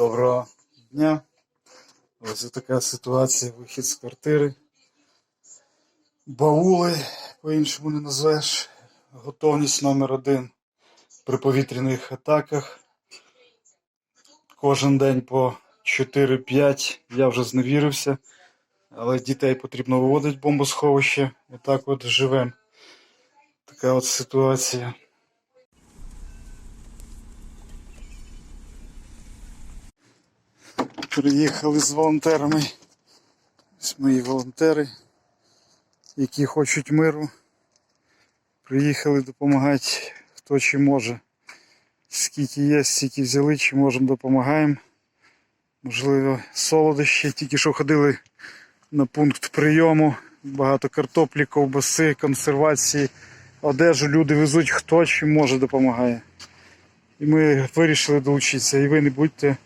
Доброго дня. Ось така ситуація, вихід з квартири. Баули, по-іншому не назвеш. Готовність номер один при повітряних атаках. Кожен день по 4-5. Я вже зневірився. Але дітей потрібно виводити в бомбосховище. Отак от живемо. Така от ситуація. Приїхали з волонтерами. Ось мої волонтери, які хочуть миру. Приїхали допомагати хто чи може. Скільки є, стільки взяли, чи можемо допомагаємо. Можливо, солодощі. Тільки що ходили на пункт прийому. Багато картоплі, ковбаси, консервації, одежу люди везуть, хто чим може допомагає. І ми вирішили долучитися. І ви не будьте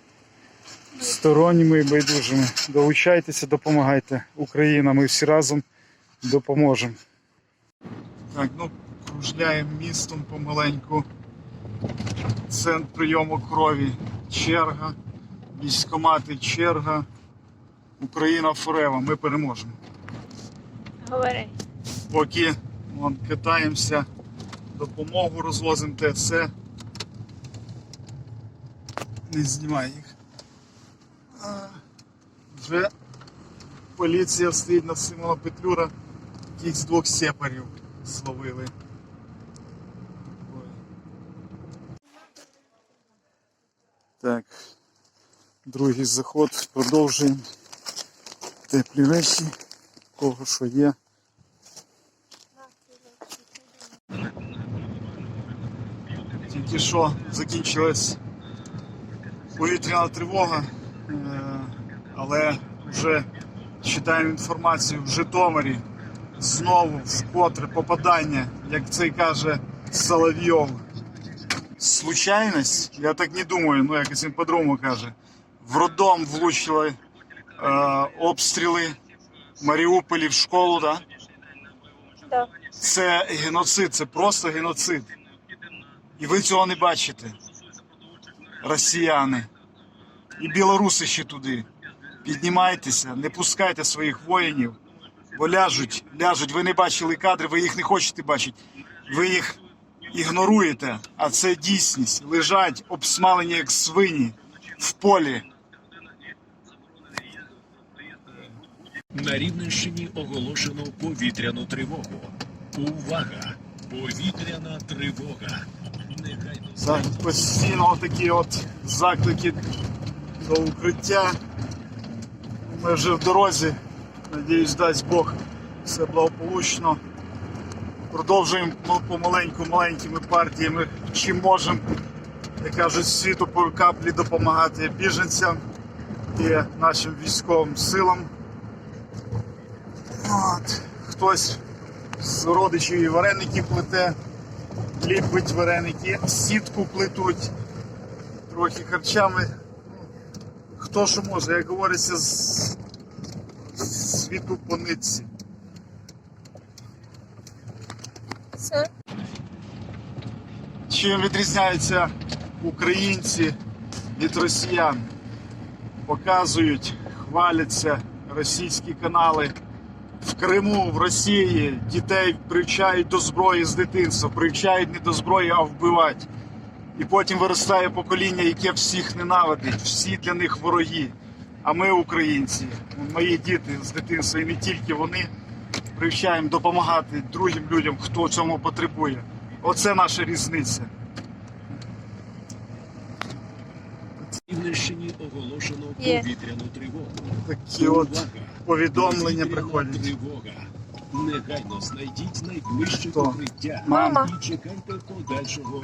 сторонніми і байдужими. Долучайтеся, допомагайте. Україна, ми всі разом допоможемо. Так, ну кружляємо містом помаленьку. Центр прийому крові. Черга. Військомати, черга. Україна Форева. Ми переможемо. Говори. Поки вон, катаємося, допомогу розвозимо те все. Не знімай їх. Вже поліція стоїть на Симона Петлюра, якихось двох сепарів зловили. Ой. Так, другий заход, продовжуємо. Теплі речі, кого що є. Тільки що закінчилась повітряна тривога, але вже читаємо інформацію в Житомирі. Знову вкотре попадання, як це й каже Соловйов. Случайність? Я так не думаю, ну якось він по-другому каже. В роддом влучили е, обстріли в Маріуполі в школу, да? Да. Це геноцид, це просто геноцид. І ви цього не бачите. Росіяни. І білоруси ще туди. Піднімайтеся, не пускайте своїх воїнів, бо ляжуть, ляжуть. Ви не бачили кадри, ви їх не хочете бачити. Ви їх ігноруєте, а це дійсність. Лежать обсмалені як свині в полі. На Рівненщині оголошено повітряну тривогу. Увага! Повітряна тривога. Негайно постійно такі от заклики до укриття. Ми вже в дорозі. Надіюсь, дасть Бог все благополучно. Продовжуємо ну, помаленьку маленькими партіями, чим можемо, як кажуть, світу по каплі допомагати біженцям і нашим військовим силам. От. Хтось з родичів і вареники плете ліпить вареники, сітку плетуть, трохи харчами. Хто що може, як говориться, з світу по нитці. Все. Чим відрізняються українці від росіян? Показують, хваляться російські канали. В Криму, в Росії дітей привчають до зброї з дитинства, привчають не до зброї, а вбивати. І потім виростає покоління, яке всіх ненавидить, всі для них вороги. А ми, українці, мої діти з дитинства, і не тільки вони, привчаємо допомагати другим людям, хто цьому потребує. Оце наша різниця. Рівненщині оголошено повітряну тривогу. Такі от повідомлення приходять. Тривога. Негайно знайдіть найближче Хто? укриття Мама. і чекайте подальшого